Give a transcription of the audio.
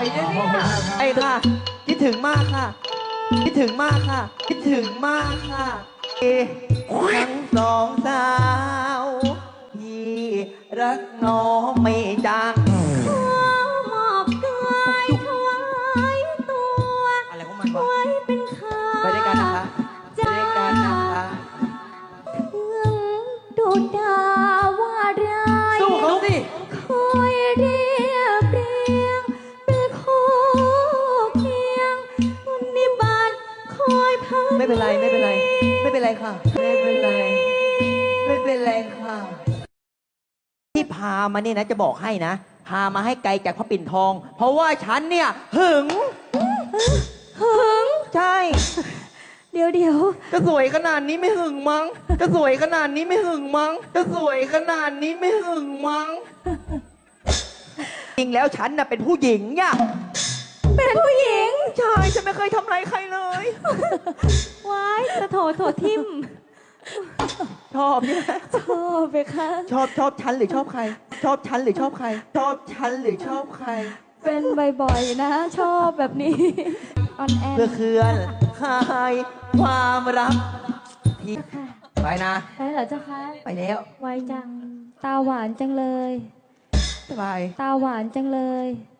วยนะเนี่ยไอ้ค่ะ คิดถึงมากค่ะ คิดถึงมากค่ะ คิดถึงมากค่ะเอ๊ะทั้งสองสาวพี่รักน้องไม่จังมอบกายถวายตัวอะไรของมันวะไว้เป็นข้าไปด้วยกันนะคะไปด้วยกันนะคะถึงโดนด่าว่าร้ายสู้เขาสิคอยเไม่เป็นไรไม่เป็นไร ไม่เป็นไรค่ะ ไม่เป็นไร ไม่เป็นไรค่ะ ที่พามาเนี่ยนะจะบอกให้นะ พามาให้ไกลจากพระปิ่นทอง เพราะว่าฉันเนี่ยหึง หึง ใช่ เดี๋ยวเดี๋ยวจะสวยขนาดนี้ไม่หึงมั้ง จะสวยขนาดนี้ไม่หึงมั้ง จะสวยขนาดนี้ไม่หึงมั้ง จริงแล้วฉันน่ะเป็นผู้หญิงย่ะเป็นผู้หญิงใช่ ฉันไม่เคยทำร้ายใครเลย ว้ายสะโถโถทิมชอบใช่ไหมชอบไปคะ ชอบชอบฉันหรือชอบใคร ชอบฉันหรือชอบใคร ชอบฉันหรือชอบใคร เป็นบ่อยๆนะ ชอบแบบนี้ออนแอนเพื่อเคลื่อนคลายความรักที่ค่ะไปนะ ไปเหรอเจ้าคะไปแล้วไวจัง ตาหวานจังเลยสบายตาหวานจังเลยส